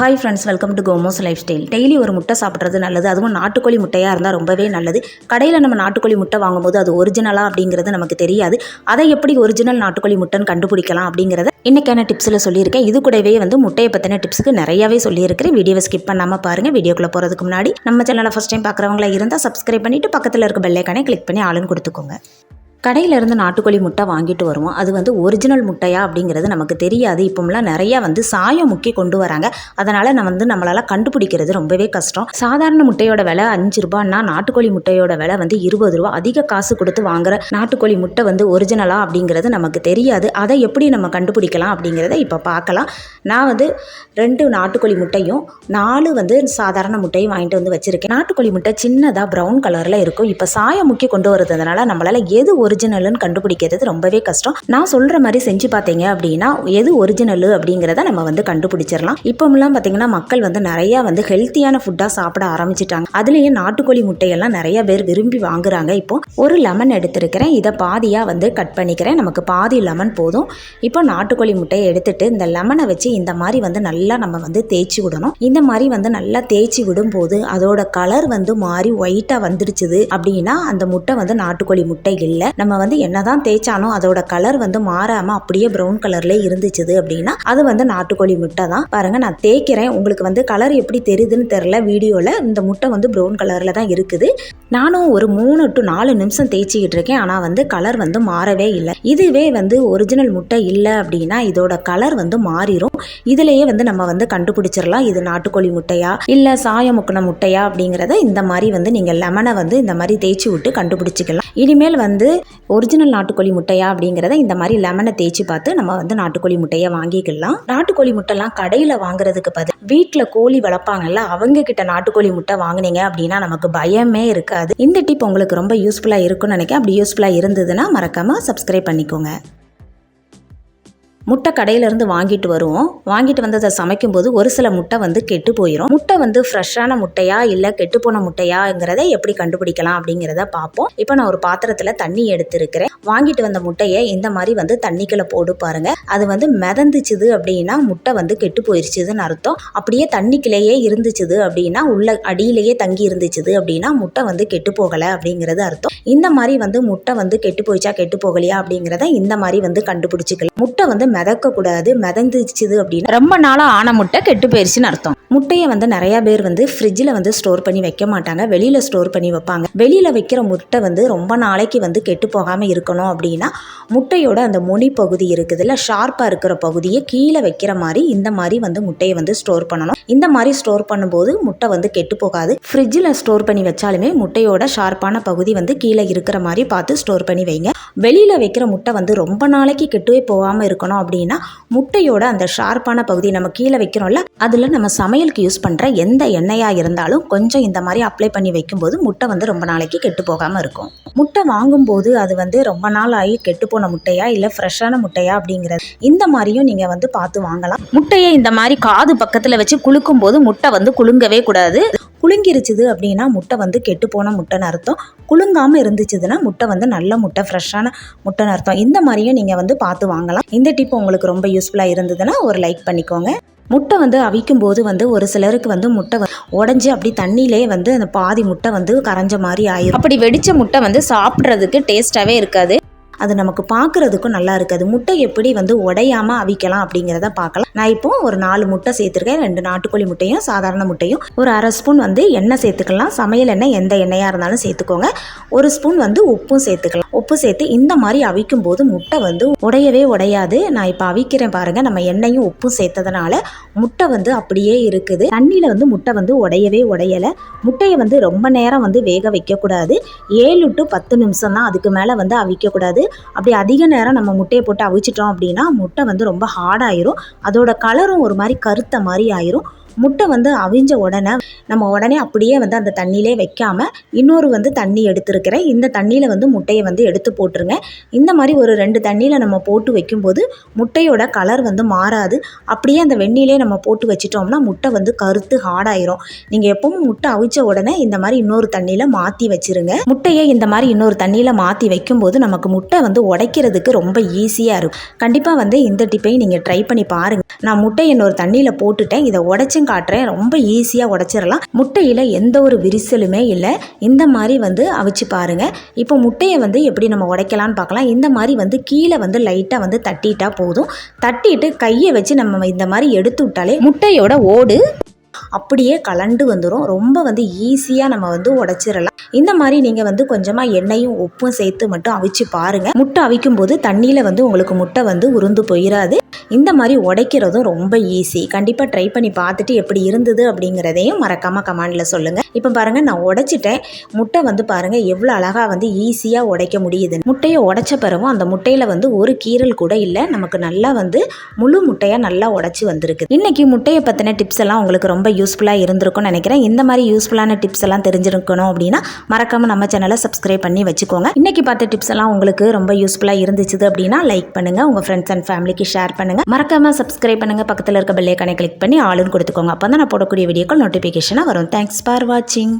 Hi friends welcome to கோமோஸ் life style daily ஒரு முட்டை சாப்பிட்றது நல்லது அதுவும் நாட்டுக்கோழி முட்டையாக இருந்தால் ரொம்பவே நல்லது. கடையில் நம்ம நாட்டுக்கோழி முட்டை வாங்கும்போது அது ஒரிஜினலாக அப்படிங்கிறது நமக்கு தெரியாது. அதை எப்படி ஒரிஜினல் நாட்டுக்கோழி முட்டைன்னு கண்டுபிடிக்கலாம் அப்படிங்கிறத இன்றைக்கான டிப்ஸில் சொல்லியிருக்கேன். இது கூடவே வந்து முட்டையை பற்றின டிப்ஸுக்கு நிறையாவே சொல்லியிருக்கிறேன். வீடியோவை ஸ்கிப் பண்ணாமல் பாருங்கள் வீடியோக்குள்ளே போகிறதுக்கு முன்னாடி நம்ம சேனலை ஃபஸ்ட் டைம் பார்க்குறவங்களா இருந்தால் சப்ஸ்கிரைப் பண்ணிவிட்டு பக்கத்தில் இருக்க பெல்லைக்கானே கிளிக் பண்ணி ஆளுன்னு கொடுத்துக்கோங்க. கடையிலேருந்து நாட்டுக்கோழி முட்டை வாங்கிட்டு வருவோம். அது வந்து ஒரிஜினல் முட்டையா அப்படிங்கிறது நமக்கு தெரியாது. இப்போம்லாம் நிறையா வந்து சாயம் முக்கி கொண்டு வராங்க. அதனால் நம்ம வந்து நம்மளால் கண்டுபிடிக்கிறது ரொம்பவே கஷ்டம். சாதாரண முட்டையோட விலை அஞ்சு ரூபான்னா நாட்டுக்கோழி முட்டையோட விலை வந்து இருபது ரூபா. அதிக காசு கொடுத்து வாங்குற நாட்டுக்கோழி முட்டை வந்து ஒரிஜினலா அப்படிங்கிறது நமக்கு தெரியாது. அதை எப்படி நம்ம கண்டுபிடிக்கலாம் அப்படிங்கிறத இப்போ பார்க்கலாம். நான் வந்து ரெண்டு நாட்டுக்கோழி முட்டையும் நாலு வந்து சாதாரண முட்டையும் வாங்கிட்டு வந்து வச்சுருக்கேன். நாட்டுக்கோழி முட்டை சின்னதாக ப்ரௌன் கலரில் இருக்கும். இப்போ சாயம் முக்கி கொண்டு வரதுனால நம்மளால் எது ஒரிஜினல்னு கண்டுபிடிக்கிறது ரொம்பவே கஷ்டம். நான் சொல்கிற மாதிரி செஞ்சு பார்த்தீங்க அப்படின்னா எது ஒரிஜினல் அப்படிங்கிறத நம்ம வந்து கண்டுபிடிச்சிடலாம் இப்போமெல்லாம் பார்த்தீங்கன்னா மக்கள் வந்து நிறையா வந்து ஹெல்த்தியான ஃபுட்டாக சாப்பிட ஆரம்பிச்சிட்டாங்க. அதுலேயே நாட்டுக்கோழி முட்டையெல்லாம் நிறைய பேர் விரும்பி வாங்குறாங்க. இப்போ ஒரு லெமன் எடுத்திருக்கிறேன். இதை பாதியாக வந்து கட் பண்ணிக்கிறேன். நமக்கு பாதி லெமன் போதும். இப்போ நாட்டுக்கோழி முட்டையை எடுத்துட்டு இந்த லெமனை வச்சு இந்த மாதிரி வந்து நல்லா நம்ம வந்து தேய்ச்சி விடணும். இந்த மாதிரி வந்து நல்லா தேய்ச்சி விடும்போது அதோட கலர் வந்து மாறி ஒயிட்டாக வந்துடுச்சுது அப்படின்னா அந்த முட்டை வந்து நாட்டுக்கோழி முட்டை இல்லை. நம்ம வந்து என்னதான் தேய்ச்சாலும் அதோட கலர் வந்து மாறாமல் அப்படியே ப்ரௌன் கலர்லேயே இருந்துச்சுது அப்படின்னா அது வந்து நாட்டுக்கோழி முட்டை தான் பாருங்க நான் தேய்க்கிறேன். உங்களுக்கு வந்து கலர் எப்படி தெரியுதுன்னு தெரில வீடியோவில் இந்த முட்டை வந்து ப்ரௌன் கலரில் தான் இருக்குது. நானும் ஒரு மூணு டு நாலு நிமிஷம் தேய்ச்சிக்கிட்டு இருக்கேன். ஆனால் வந்து கலர் வந்து மாறவே இல்லை. இதுவே வந்து ஒரிஜினல் முட்டை இல்லை அப்படின்னா இதோட கலர் வந்து மாறிடும் இதுலேயே வந்து நம்ம வந்து கண்டுபிடிச்சிடலாம். இது நாட்டுக்கோழி முட்டையா இல்லை சாயம் முக்கின முட்டையா அப்படிங்கிறத இந்த மாதிரி வந்து நீங்கள் லெமனை வந்து இந்த மாதிரி தேய்ச்சி விட்டு கண்டுபிடிச்சிக்கலாம். இனிமேல் வந்து ஒரிஜினல் நாட்டுக்கோழி முட்டையா அப்படிங்கிறத இந்த மாதிரி லெமனை தேய்ச்சி பார்த்து நம்ம வந்து நாட்டுக்கோழி முட்டையை வாங்கிக்கலாம். நாட்டுக்கோழி முட்டைலாம் கடையில் வாங்குறதுக்கு பதில் வீட்டில் கோழி வளர்ப்பாங்கல்ல அவங்க கிட்ட நாட்டுக்கோழி முட்டை வாங்குனீங்க அப்படின்னா நமக்கு பயமே இருக்காது. இந்த டிப் உங்களுக்கு ரொம்ப யூஸ்ஃபுல்லாக இருக்கும்னு நினைக்கிறேன். அப்படி யூஸ்ஃபுல்லாக இருந்ததுன்னா மறக்காமல் சப்ஸ்கிரைப் பண்ணிக்கோங்க. முட்டை கடையிலேருந்து வாங்கிட்டு வருவோம். வாங்கிட்டு வந்து அதை சமைக்கும்போது ஒரு சில முட்டை வந்து கெட்டு போயிடும் முட்டை வந்து ஃப்ரெஷ்ஷான முட்டையா இல்லை கெட்டுப்போன முட்டையாங்கிறத எப்படி கண்டுபிடிக்கலாம் அப்படிங்கிறத பார்ப்போம். இப்போ நான் ஒரு பாத்திரத்தில் தண்ணி எடுத்திருக்கிறேன். வாங்கிட்டு வந்த முட்டையை இந்த மாதிரி வந்து தண்ணிக்குள்ளே போட்டு பாருங்க. அது வந்து மிதந்துச்சுது அப்படின்னா முட்டை வந்து கெட்டு போயிருச்சுதுன்னு அர்த்தம். அப்படியே தண்ணிக்குள்ளேயே இருந்துச்சுது அப்படின்னா உள்ள அடியிலேயே தங்கி இருந்துச்சுது அப்படின்னா முட்டை வந்து கெட்டு போகலை அப்படிங்கிறது அர்த்தம். இந்த மாதிரி வந்து முட்டை வந்து கெட்டு போயிச்சா கெட்டு போகலையா அப்படிங்கிறத இந்த மாதிரி வந்து கண்டுபிடிச்சிக்கலாம். முட்டை வந்து மிதக்கக்கூடாது மிதந்துச்சுது அப்படின்னா ரொம்ப நாளாக ஆன முட்டை கெட்டு போயிடுச்சுன்னு அர்த்தம். முட்டையை வந்து நிறைய பேர் வந்து ஃப்ரிட்ஜில் வந்து ஸ்டோர் பண்ணி வைக்க மாட்டாங்க. வெளியில் ஸ்டோர் பண்ணி வைப்பாங்க. வெளியில் வைக்கிற முட்டை வந்து ரொம்ப நாளைக்கு வந்து கெட்டு போகாமல் இருக்கணும் அப்படின்னா முட்டையோட அந்த முனி பகுதி இருக்குதுல்ல ஷார்ப்பாக இருக்கிற பகுதியை கீழே வைக்கிற மாதிரி இந்த மாதிரி வந்து முட்டையை வந்து ஸ்டோர் பண்ணணும். இந்த மாதிரி ஸ்டோர் பண்ணும்போது முட்டை வந்து கெட்டு போகாது. ஃப்ரிட்ஜில் ஸ்டோர் பண்ணி வச்சாலுமே முட்டையோட ஷார்ப்பான பகுதி வந்து கீழே இருக்கிற மாதிரி பார்த்து ஸ்டோர் பண்ணி வைங்க. வெளியில் வைக்கிற முட்டை வந்து ரொம்ப நாளைக்கு கெட்டுவே போகாமல் இருக்கணும் அப்படின்னா முட்டையோட அந்த ஷார்ப்பான பகுதி நம்ம கீழே வைக்கிறோம்ல அதில் நம்ம சமையலுக்கு யூஸ் பண்ணுற எந்த எண்ணெயாக இருந்தாலும் கொஞ்சம் இந்த மாதிரி அப்ளை பண்ணி வைக்கும்போது முட்டை வந்து ரொம்ப நாளைக்கு கெட்டு போகாமல் இருக்கும். முட்டை வாங்கும்போது அது வந்து ரொம்ப நாள் ஆகி கெட்டு போன முட்டையா இல்லை ஃப்ரெஷ்ஷான முட்டையா அப்படிங்கிறது இந்த மாதிரியும் நீங்கள் வந்து பார்த்து வாங்கலாம். முட்டையை இந்த மாதிரி காது பக்கத்தில் வச்சு குலுக்கும் போது முட்டை வந்து குலுங்கவே கூடாது. குலுங்கிருச்சுது அப்படின்னா முட்டை வந்து கெட்டு போன முட்டைன்னு அர்த்தம். குலுங்காமல் இருந்துச்சுதுன்னா முட்டை வந்து நல்ல முட்டை ஃப்ரெஷ்ஷான முட்டைன்னு அர்த்தம். இந்த மாதிரியும் நீங்கள் வந்து பார்த்து வாங்கலாம். இந்த டிப் உங்களுக்கு ரொம்ப யூஸ்ஃபுல்லாக இருந்ததுன்னா ஒரு லைக் பண்ணிக்கோங்க. முட்டை வந்து அவிக்கும் போது வந்து ஒரு சிலருக்கு வந்து முட்டை உடஞ்சி அப்படி தண்ணியிலே வந்து அந்த பாதி முட்டை வந்து கரைஞ்ச மாதிரி ஆயிடும் அப்படி வெடிச்ச முட்டை வந்து சாப்பிட்றதுக்கு டேஸ்ட்டாகவே இருக்காது. அது நமக்கு பார்க்குறதுக்கும் நல்லா இருக்காது முட்டை எப்படி வந்து உடையாமல் அவிக்கலாம் அப்படிங்கிறத பார்க்கலாம். நான் இப்போ ஒரு நாலு முட்டை சேர்த்துருக்கேன். ரெண்டு நாட்டுக்கோழி முட்டையும் சாதாரண முட்டையும். ஒரு அரை ஸ்பூன் வந்து எண்ணெய் சேர்த்துக்கலாம். சமையல் எண்ணெய் எந்த எண்ணெயாக இருந்தாலும் சேர்த்துக்கோங்க. ஒரு ஸ்பூன் வந்து உப்பும் சேர்த்துக்கலாம். உப்பு சேர்த்து இந்த மாதிரி அவிக்கும் போது முட்டை வந்து உடையவே உடையாது. நான் இப்போ அவிக்கிறேன் பாருங்கள் நம்ம எண்ணெயும் உப்பும் சேர்த்ததுனால முட்டை வந்து அப்படியே இருக்குது. தண்ணியில் வந்து முட்டை வந்து உடையவே உடையலை. முட்டையை வந்து ரொம்ப நேரம் வந்து வேக வைக்கக்கூடாது. ஏழு டு பத்து நிமிஷம் தான் அதுக்கு மேலே வந்து அவிக்கக்கூடாது. அப்படி அதிக நேரம் நம்ம முட்டையை போட்டு அவிச்சிட்டோம் அப்படின்னா முட்டை வந்து ரொம்ப ஹார்டாயிரும் அதோட கலரும் ஒரு மாதிரி கருத்த மாதிரி ஆயிரும். முட்டை வந்து அவிஞ்ச உடனே நம்ம உடனே அப்படியே வந்து அந்த தண்ணியிலே வைக்காமல் இன்னொரு வந்து தண்ணி எடுத்துருக்கிறேன். இந்த தண்ணியில் வந்து முட்டையை வந்து எடுத்து போட்டுருங்க. இந்த மாதிரி ஒரு ரெண்டு தண்ணியில் நம்ம போட்டு வைக்கும்போது முட்டையோட கலர் வந்து மாறாது. அப்படியே அந்த வெந்நிலே நம்ம போட்டு வச்சிட்டோம்னா முட்டை வந்து கருத்து ஹார்டாயிரும் நீங்கள் எப்பவும் முட்டை அவிச்ச உடனே இந்த மாதிரி இன்னொரு தண்ணியில் மாற்றி வச்சிருங்க. முட்டையை இந்த மாதிரி இன்னொரு தண்ணியில் மாற்றி வைக்கும்போது நமக்கு முட்டை வந்து உடைக்கிறதுக்கு ரொம்ப ஈஸியாக இருக்கும். கண்டிப்பாக வந்து இந்த டிப்பையும் நீங்கள் ட்ரை பண்ணி பாருங்கள் நான் முட்டை இன்னொரு தண்ணியில் போட்டுட்டேன். இதை உடைச்சும் காட்டுறேன். ரொம்ப ஈஸியாக உடச்சிடலாம். முட்டையில் எந்த ஒரு விரிசலுமே இல்லை. இந்த மாதிரி வந்து அவிச்சு பாருங்கள் இப்போ முட்டையை வந்து எப்படி நம்ம உடைக்கலான்னு பார்க்கலாம். இந்த மாதிரி வந்து கீழே வந்து லைட்டாக வந்து தட்டிட்டா போதும். தட்டிட்டு கையை வச்சு நம்ம இந்த மாதிரி எடுத்து விட்டாலே முட்டையோட ஓடு அப்படியே கலண்டு வந்துடும் ரொம்ப வந்து ஈஸியாக நம்ம வந்து உடச்சிடலாம். இந்த மாதிரி நீங்கள் வந்து கொஞ்சமாக எண்ணெயும் உப்பும் சேர்த்து மட்டும் அவிச்சு பாருங்கள் முட்டை அவிக்கும் போது தண்ணியில் வந்து உங்களுக்கு முட்டை வந்து உருந்து போயிடாது இந்த மாதிரி உடைக்கிறதும் ரொம்ப ஈஸி கண்டிப்பாக ட்ரை பண்ணி பார்த்துட்டு எப்படி இருந்தது அப்படிங்கிறதையும் மறக்காமல் கமெண்டில் சொல்லுங்கள் இப்போ பாருங்கள் நான் உடைச்சிட்டேன். முட்டை வந்து பாருங்கள் எவ்வளோ அழகாக வந்து ஈஸியாக உடைக்க முடியுது முட்டையை உடைச்ச பிறகும் அந்த முட்டையில் வந்து ஒரு கீரல் கூட இல்லை. நமக்கு நல்லா வந்து முழு முட்டையாக நல்லா உடைச்சி வந்திருக்கு. இன்றைக்கி முட்டையை பற்றின டிப்ஸ் எல்லாம் உங்களுக்கு ரொம்ப யூஸ்ஃபுல்லாக இருந்திருக்கும்னு நினைக்கிறேன். இந்த மாதிரி யூஸ்ஃபுல்லான டிப்ஸ் எல்லாம் தெரிஞ்சிருக்கணும் அப்படின்னா மறக்காமல் நம்ம சேனலை சப்ஸ்கிரைப் பண்ணி வச்சுக்கோங்க. இன்றைக்கி பார்த்த டிப்ஸ் எல்லாம் உங்களுக்கு ரொம்ப யூஸ்ஃபுல்லாக இருந்துச்சு அப்படின்னா லைக் பண்ணுங்கள் உங்கள் ஃப்ரெண்ட்ஸ் அண்ட் ஃபேமிலிக்கு ஷேர் பண்ணுங்கள் மறக்காமல் சப்ஸ்கிரைப் பண்ணுங்கள் பக்கத்தில் இருக்க பெல்லைக்கானை கிளிக் பண்ணி ஆளுன்னு கொடுத்துக்கோங்க. அப்போ தான் நான் போடக்கூடிய வீடியோக்கள் நோட்டிஃபிகேஷனாக வரும். தேங்க்ஸ் ஃபார் வாட்சிங்